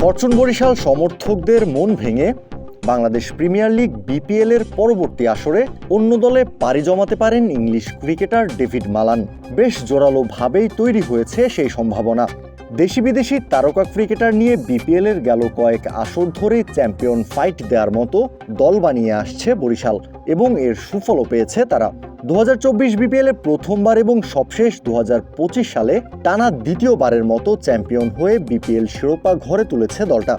Fortune Barishal সমর্থকদের মন ভেঙে বাংলাদেশ প্রিমিয়ার লিগ বিপিএল এর পরবর্তী আসরে অন্য দলে পাড়ি জমাতে পারেন ইংলিশ ক্রিকেটার ডেভিড মালান। বেশ জোরালোভাবেই তৈরি হয়েছে সেই সম্ভাবনা। দেশি বিদেশি তারকা ক্রিকেটার নিয়ে বিপিএল এর গেল কয়েক আসর ধরে চ্যাম্পিয়ন ফাইট দেওয়ার মতো দল বানিয়ে আসছে বরিশাল এবং এর সুফলও পেয়েছে তারা। দু হাজার বিপিএল বিপিএলে প্রথমবার এবং সবশেষ দুহাজার পঁচিশ সালে টানা দ্বিতীয়বারের মতো চ্যাম্পিয়ন হয়ে বিপিএল শিরোপা ঘরে তুলেছে দলটা।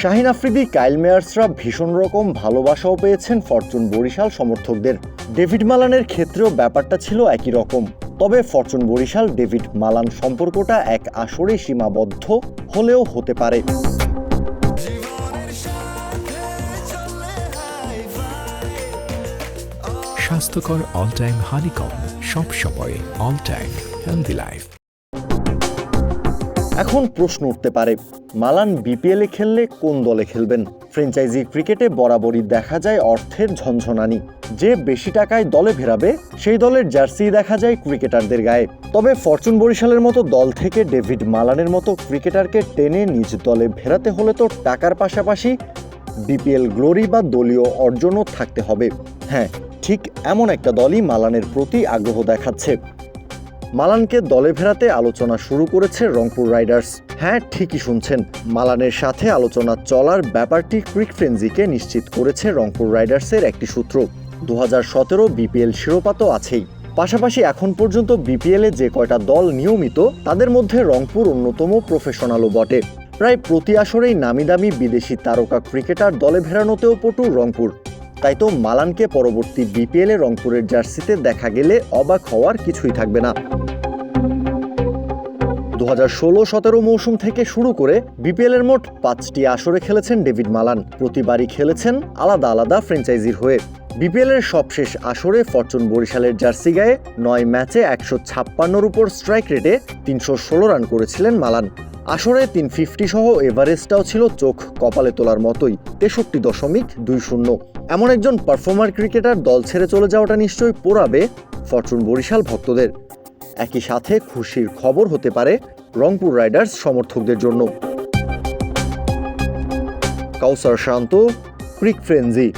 শাহিন আফ্রিদি, কাইল মেয়ার্সরা ভীষণ রকম ভালোবাসাও পেয়েছেন ফরচুন বরিশাল সমর্থকদের। ডেভিড মালানের ক্ষেত্রেও ব্যাপারটা ছিল একই রকম। তবে ফরচুন বরিশাল, ডেভিড মালান সম্পর্কটা এক আসরে সীমাবদ্ধ হলেও হতে পারে। স্বাস্থ্যকর অল টাইম হানিকম সব সময় অল টাইম হেলদি লাইফ এখন প্রশ্ন উঠতে পারে, মালান বিপিএল খেললে কোন দলে খেলবেন? ফ্র্যাঞ্চাইজি ক্রিকেটে বরাবরই দেখা যায় অর্থের ঝনঝনানি। যে বেশি টাকায় দলে ভেরাবে, সেই দলের জার্সি দেখা যায় ক্রিকেটারদের গায়ে। তবে ফরচুন বরিশালের মতো দল থেকে ডেভিড মালানের মতো ক্রিকেটারকে টেনে নিজ দলে ভেরাতে হলে তো টাকার পাশাপাশি বিপিএল গ্লোরি বা দলীয় অর্জনও থাকতে হবে। হ্যাঁ ঠিক এমন একটা দলই মালানের প্রতি আগ্রহ দেখাচ্ছে। মালানকে দলে ফেরাতে আলোচনা শুরু করেছে রংপুর রাইডার্স। হ্যাঁ ঠিকই শুনছেন। মালানের সাথে আলোচনা চলার ব্যাপারটি ক্রিক ফ্রেন্সিকে নিশ্চিত করেছে রংপুর রাইডার্সের একটি সূত্র। দু বিপিএল শিরোপা তো আছেই। পাশাপাশি এখন পর্যন্ত বিপিএলে যে কয়টা দল নিয়মিত, তাদের মধ্যে রংপুর অন্যতম প্রফেশনালও বটে। প্রায় প্রতি আসরেই নামি দামি বিদেশি তারকা ক্রিকেটার দলে ভেড়ানোতেও পটু রংপুর। তাই তো মালানকে পরবর্তী বিপিএলে রংপুরের জার্সিতে দেখা গেলে অবাক হওয়ার কিছুই থাকবে না। দু হাজার ষোলো সতেরো মৌসুম থেকে শুরু করে বিপিএল এর মোট পাঁচটি আসরে খেলেছেন ডেভিড মালান। প্রতিবারই খেলেছেন আলাদা আলাদা ফ্র্যাঞ্চাইজির হয়ে। বিপিএল এর সবশেষ আসরে ফরচুন বরিশালের জার্সি গায়ে নয় ম্যাচে একশো ছাপ্পান্নর উপর স্ট্রাইক রেটে তিনশো ষোলো রান করেছিলেন মালান। আসরে তিন ফিফটি সহ এভারেস্টটাও ছিল চোখ কপালে তোলার মতোই, তেষট্টি দশমিক দুই শূন্য। এমন একজন পারফর্মার ক্রিকেটার দল ছেড়ে চলে যাওয়াটা নিশ্চয়ই পোড়াবে ফরচুন বরিশাল ভক্তদের। একই সাথে খুশির খবর হতে পারে রংপুর রাইডার্স সমর্থকদের জন্য। কাউসার শান্ত, ক্রিক ফ্রেন্জি